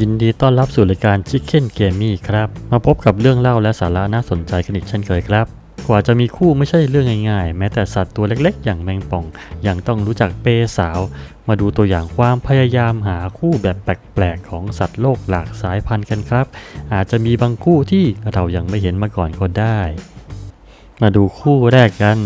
ยินดีต้อนรับสู่รายการ Chicken g a m e ครับ มาพบกับเรื่องเล่าและสาระน่าสนใจกันอีกเช่นเคยครับ กว่าจะมีคู่ไม่ใช่เรื่องง่ายๆ แม้แต่สัตว์ตัวเล็กๆ อย่างแมงป่อง ยังต้องรู้จักเปย์สาว มาดูตัวอย่างความพยายามหาคู่แบบแปลกๆ ของสัตว์โลกหลากสายพันธุ์กันครับ อาจจะมีบางคู่ที่เรายังไม่เห็นมาก่อนก็ได้ มาดูคู่แรกกัน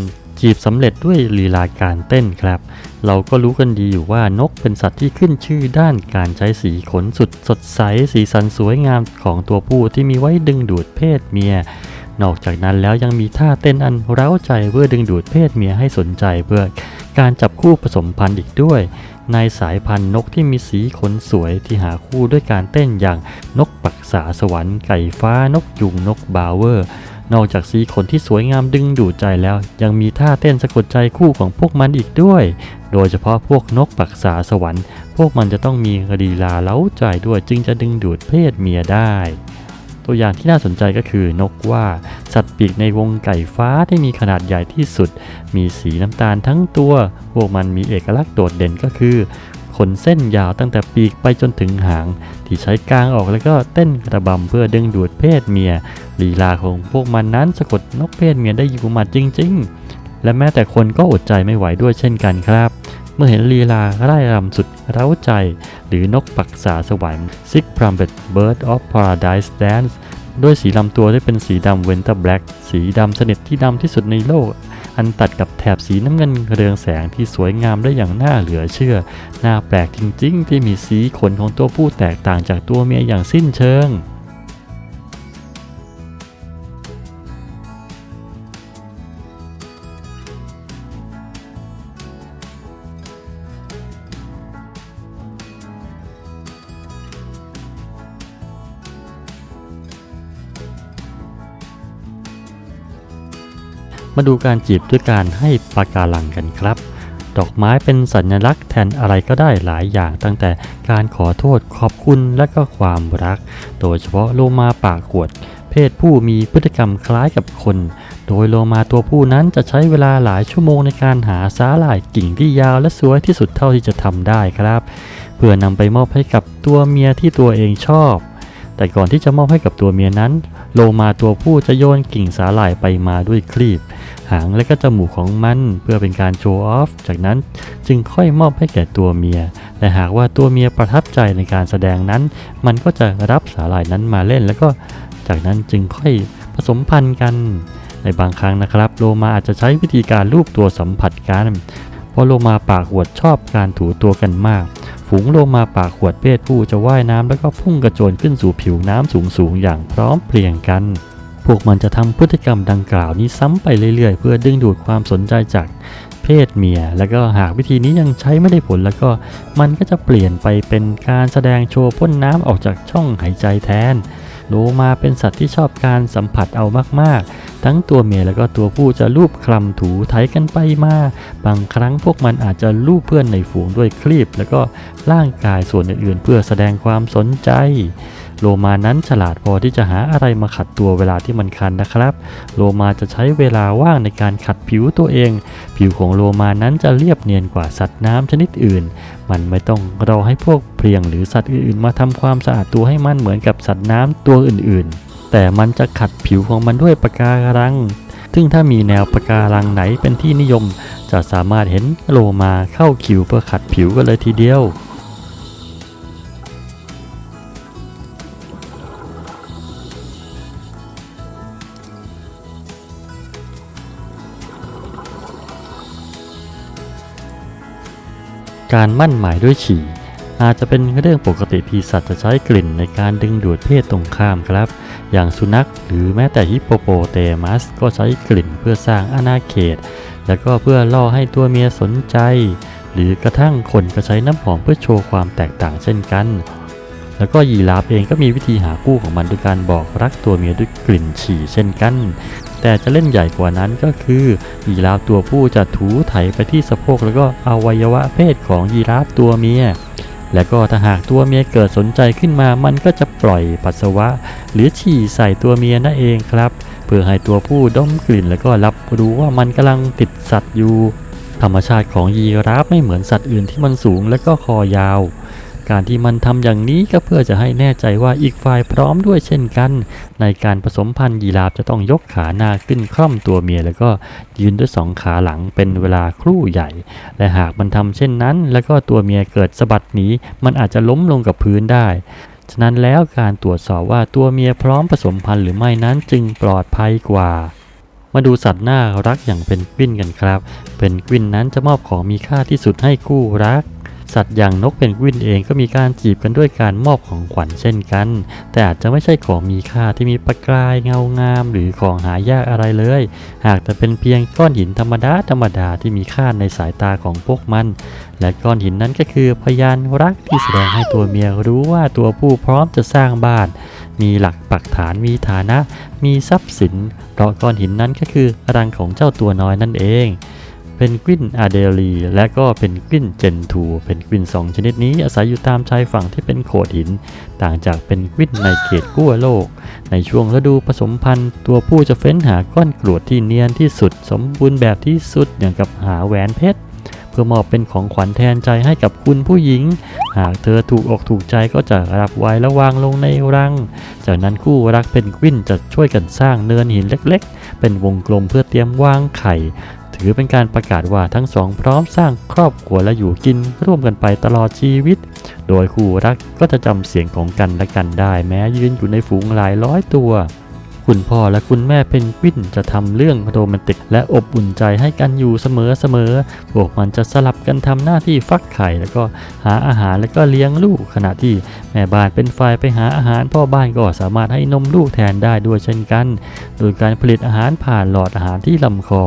จีบสำเร็จด้วยลีลาการเต้นครับ เราก็รู้กันดีอยู่ว่านกเป็นสัตว์ที่ขึ้นชื่อด้านการใช้สีขนสุดสดใส สีสันสวยงามของตัวผู้ที่มีไว้ดึงดูดเพศเมีย นอกจากนั้นแล้วยังมีท่าเต้นอันเร้าใจเพื่อดึงดูดเพศเมียให้สนใจเพื่อการจับคู่ผสมพันธุ์อีกด้วย ในสายพันธุ์นกที่มีสีขนสวยที่หาคู่ด้วยการเต้นอย่างนกปักษาสวรรค์ไก่ฟ้านกยุงนกบาวเวอร์ นอกจากสีขนที่สวยงามดึงดูดใจแล้ว ยังมีท่าเต้นสะกดใจคู่ของพวกมันอีกด้วย โดยเฉพาะพวกนกปักษาสวรรค์ พวกมันจะต้องมีลีลาเล้าใจด้วยจึงจะดึงดูดเพศเมียได้ตัวอย่างที่น่าสนใจก็คือนกว่า สัตว์ปีกในวงไก่ฟ้าที่มีขนาดใหญ่ที่สุด มีสีน้ำตาลทั้งตัว พวกมันมีเอกลักษณ์โดดเด่นก็คือ ขนเส้นยาวตั้งแต่ปีกไปจนถึงหาง ที่ใช้กางออกแล้วก็เต้นกระบำเพื่อดึงดูดเพศเมียลีลาของพวกมันนั้นสะกดนกเพศเมียได้อยู่หมัดจริง ๆ และแม้แต่คนก็อดใจไม่ไหวด้วยเช่นกันครับ เมื่อเห็นลีลาไร่รำสุดเร้าใจ หรือนกปักษาสวรรค์ Six Trumpet Bird of Paradise Dance ด้วยสีลำตัวที่เป็นสีดำเวนเตอร์แบล็กสีดำสนิทที่ดำที่สุดในโลก อันตัดกับแถบสีน้ำเงินเรืองแสงที่สวยงามได้อย่างน่าเหลือเชื่อ น่าแปลกจริงๆ ที่มีสีขนของตัวผู้แตกต่างจากตัวเมียอย่างสิ้นเชิง มาดูการจีบด้วยการให้ปะการังกันครับ ดอกไม้เป็นสัญลักษณ์แทนอะไรก็ได้หลายอย่างตั้งแต่การขอโทษขอบคุณและก็ความรัก โดยเฉพาะโลมาปากขวด เพศผู้มีพฤติกรรมคล้ายกับคน โดยโลมาตัวผู้นั้นจะใช้เวลาหลายชั่วโมงในการหาสาหร่ายกิ่งที่ยาวและสวยที่สุดเท่าที่จะทำได้ครับ เพื่อนำไปมอบให้กับตัวเมียที่ตัวเองชอบ แต่ก่อนที่จะมอบให้กับตัวเมียนั้น โลมาตัวผู้จะโยนกิ่งสาหร่ายไปมาด้วยคลีบ หางและก็จมูกของมันเพื่อเป็นการโชว์ออฟ จากนั้นจึงค่อยมอบให้แก่ตัวเมีย และหากว่าตัวเมียประทับใจในการแสดงนั้น มันก็จะรับสาหร่ายนั้นมาเล่น แล้วก็จากนั้นจึงค่อยผสมพันธุ์กัน ในบางครั้งนะครับ โลมาอาจจะใช้วิธีการลูบตัวสัมผัสกัน เพราะโลมาปากขวดชอบการถูตัวกันมาก ฝูงโลมาปากขวดเพศผู้จะว่ายน้ำแล้วก็พุ่งกระโจนขึ้นสู่ผิวน้ำสูงๆ อย่างพร้อมเพรียงกัน พวกมันจะทำพฤติกรรมดังกล่าวนี้ซ้ำไปเรื่อยๆ เพื่อดึงดูดความสนใจจากเพศเมีย แล้วก็หากวิธีนี้ยังใช้ไม่ได้ผลแล้วก็มันก็จะเปลี่ยนไปเป็นการแสดงโชว์พ่นน้ำออกจากช่องหายใจแทน โลมาเป็นสัตว์ที่ชอบการสัมผัสเอามากๆ ทั้งตัวเมียแล้วก็ตัวผู้จะลูบคลำถูไถกันไปมา บางครั้งพวกมันอาจจะลูบเพื่อนในฝูงด้วยคลีบ แล้วก็ร่างกายส่วนอื่นๆ เพื่อแสดงความสนใจ โลมานั้นฉลาดพอที่จะหาอะไรมาขัดตัวเวลาที่มันคันนะครับ โลมาจะใช้เวลาว่างในการขัดผิวตัวเอง ผิวของโลมานั้นจะเรียบเนียนกว่าสัตว์น้ำชนิดอื่น มันไม่ต้องรอให้พวกเพลียงหรือสัตว์อื่นๆ มาทำความสะอาดตัวให้มันเหมือนกับสัตว์น้ำตัวอื่นๆ แต่มันจะขัดผิวของมันด้วยปะการังซึ่งถ้ามีแนวปะการังไหนเป็นที่นิยม จะสามารถเห็นโลมาเข้าคิวเพื่อขัดผิวกันเลยทีเดียว การมั่นหมายด้วยฉี่ อาจจะเป็นเรื่องปกติที่สัตว์จะใช้กลิ่นในการดึงดูดเพศตรงข้ามครับ อย่างสุนัขหรือแม้แต่ฮิปโปโปเตมัสก็ใช้กลิ่นเพื่อสร้างอาณาเขต แล้วก็เพื่อล่อให้ตัวเมียสนใจ หรือกระทั่งคนก็ใช้น้ำหอมเพื่อโชว์ความแตกต่างเช่นกันแล้วก็ยีราฟเองก็มีวิธีหาคู่ของมันด้วยการบอกรักตัวเมียด้วยกลิ่นฉี่เช่นกัน แต่จะเล่นใหญ่กว่านั้นก็คือยีราฟตัวผู้จะถูไถไปที่สะโพกแล้วก็อวัยวะเพศของยีราฟตัวเมีย และก็ถ้าหากตัวเมียเกิดสนใจขึ้นมา มันก็จะปล่อยปัสสาวะ หรือฉี่ใส่ตัวเมียนั่นเองครับ เพื่อให้ตัวผู้ดมกลิ่นแล้วก็รับรู้ว่ามันกำลังติดสัตว์อยู่ ธรรมชาติของยีราฟไม่เหมือนสัตว์อื่นที่มันสูงและก็คอยาว การที่มันทำอย่างนี้ก็เพื่อจะให้แน่ใจว่าอีกฝ่ายพร้อมด้วยเช่นกัน ในการผสมพันธุ์ยีราฟจะต้องยกขาหน้าขึ้นคล่อมตัวเมีย แล้วก็ยืนด้วยสองขาหลังเป็นเวลาครู่ใหญ่ และหากมันทำเช่นนั้น แล้วก็ตัวเมียเกิดสะบัดหนีมันอาจจะล้มลงกับพื้นได้ฉะนั้นแล้วการตรวจสอบว่าตัวเมียพร้อมผสมพันธุ์หรือไม่นั้นจึงปลอดภัยกว่า มาดูสัตว์น่ารักอย่างเป็นกวินกันครับเป็นกวินนั้นจะมอบของมีค่าที่สุดให้คู่รัก สัตว์อย่างนกเพนกวินเองก็มีการจีบกันด้วยการมอบของขวัญเช่นกัน แต่อาจจะไม่ใช่ของมีค่าที่มีประกายเงางาม หรือของหายากอะไรเลย หากแต่เป็นเพียงก้อนหินธรรมดาธรรมดาที่มีค่าในสายตาของพวกมัน และก้อนหินนั้นก็คือพยานรักที่แสดงให้ตัวเมียรู้ว่าตัวผู้พร้อมจะสร้างบ้าน มีหลักปักฐานมีฐานะ มีทรัพย์สินเพราะก้อนหินนั้นก็คือรังของเจ้าตัวน้อยนั่นเอง เป็นกวินอาเดลีและก็เป็นกวินเจนทูเป็นกวินสองชนิดนี้อาศัยอยู่ตามชายฝั่งที่เป็นโขดหิน ต่างจากเป็นกวินในเขตกั้วโลก ในช่วงฤดูผสมพันธุ์ ตัวผู้จะเฟ้นหาก้อนกรวดที่เนียนที่สุด สมบูรณ์แบบที่สุดอย่างกับหาแหวนเพชรเพื่อมอบเป็นของขวัญแทนใจให้กับคุณผู้หญิง หากเธอถูกอกถูกใจก็จะรับไว้และวางลงในรัง จากนั้นคู่รักเพนกวินจะช่วยกันสร้างเนินหินเล็ก ๆ เป็นวงกลมเพื่อเตรียมวางไข่ ถือเป็นการประกาศว่าทั้งสองพร้อมสร้างครอบครัวและอยู่กินร่วมกันไปตลอดชีวิต โดยคู่รักก็จะจำเสียงของกันและกันได้แม้ยืนอยู่ในฝูงหลายร้อยตัว คุณพ่อและคุณแม่เพนกวินจะทำเรื่องโรแมนติก และอบอุ่นใจให้กันอยู่เสมอๆ พวกมันจะสลับกันทำหน้าที่ฟักไข่ แล้วก็หาอาหารแล้วก็เลี้ยงลูก ขณะที่แม่บ้านเป็นฝ่ายไปหาอาหาร พ่อบ้านก็สามารถให้นมลูกแทนได้ด้วยเช่นกัน โดยการผลิตอาหารผ่านหลอดอาหารที่ลำคอ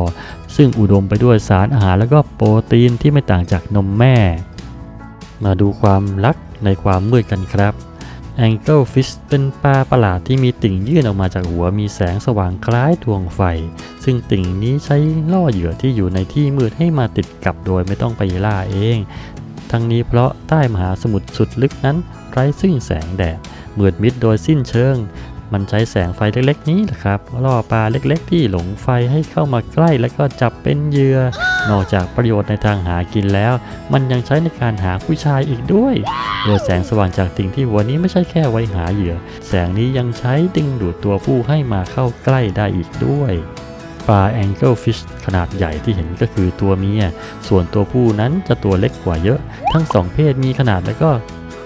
ซึ่งอุดมไปด้วยสารอาหารแล้วก็โปรตีนที่ไม่ต่างจากนมแม่ มาดูความรักในความมืดกันครับ Anglefish เป็นปลาประหลาดที่มีติ่งยื่นออกมาจากหัวมีแสงสว่างคล้ายดวงไฟ ซึ่งติ่งนี้ใช้ล่อเหยื่อที่อยู่ในที่มืดให้มาติดกับโดยไม่ต้องไปล่าเอง ทั้งนี้เพราะใต้มหาสมุทรสุดลึกนั้นไร้ซึ่งแสงแดดมืดมิดโดยสิ้นเชิง มันใช้แสงไฟเล็กๆนี้นะครับล่อปลาเล็กๆ ที่หลงไฟให้เข้ามาใกล้แล้วก็จับเป็นเหยื่อ นอกจากประโยชน์ในทางหากินแล้ว มันยังใช้ในการหาผู้ชายอีกด้วยโดยแสงสว่างจากติ่งที่หัวนี้ไม่ใช่แค่ไว้หาเหยื่อ แสงนี้ยังใช้ดึงดูดตัวผู้ให้มาเข้าใกล้ได้อีกด้วยปลา Anglefish ขนาดใหญ่ที่เห็นก็คือตัวเมีย ส่วนตัวผู้นั้นจะตัวเล็กกว่าเยอะ ทั้งสองเพศมีขนาดและก็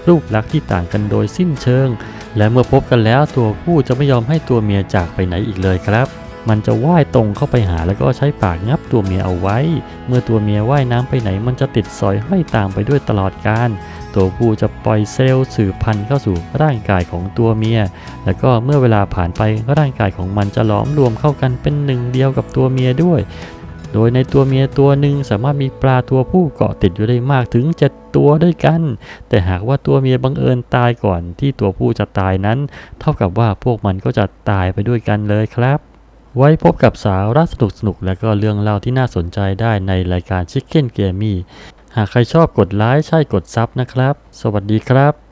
รูปลักษณ์ที่ต่างกันโดยสิ้นเชิง และเมื่อพบกันแล้วตัวผู้จะไม่ยอมให้ตัวเมียจากไปไหนอีกเลยครับ มันจะว่ายตรงเข้าไปหาแล้วก็ใช้ปากงับตัวเมียเอาไว้ เมื่อตัวเมียว่ายน้ำไปไหน มันจะติดสอยห้อยตามไปด้วยตลอดการ ตัวผู้จะปล่อยเซลล์สืบพันธุ์เข้าสู่ร่างกายของตัวเมีย แล้วก็เมื่อเวลาผ่านไปร่างกายของมันจะหลอมรวมเข้ากันเป็นหนึ่งเดียวกับตัวเมียด้วย โดยในตัวเมียตัวหนึ่งสามารถมีปลาตัวผู้เกาะติดอยู่ได้มากถึง 7 ตัวด้วยกัน แต่หากว่าตัวเมียบังเอิญตายก่อนที่ตัวผู้จะตายนั้น เท่ากับว่าพวกมันก็จะตายไปด้วยกันเลยครับ ไว้พบกับสาระสนุกสนุกและก็เรื่องเล่าที่น่าสนใจได้ในรายการ Chicken g a m y หากใครชอบกดไลค์ใช่กดซับนะครับ สวัสดีครับ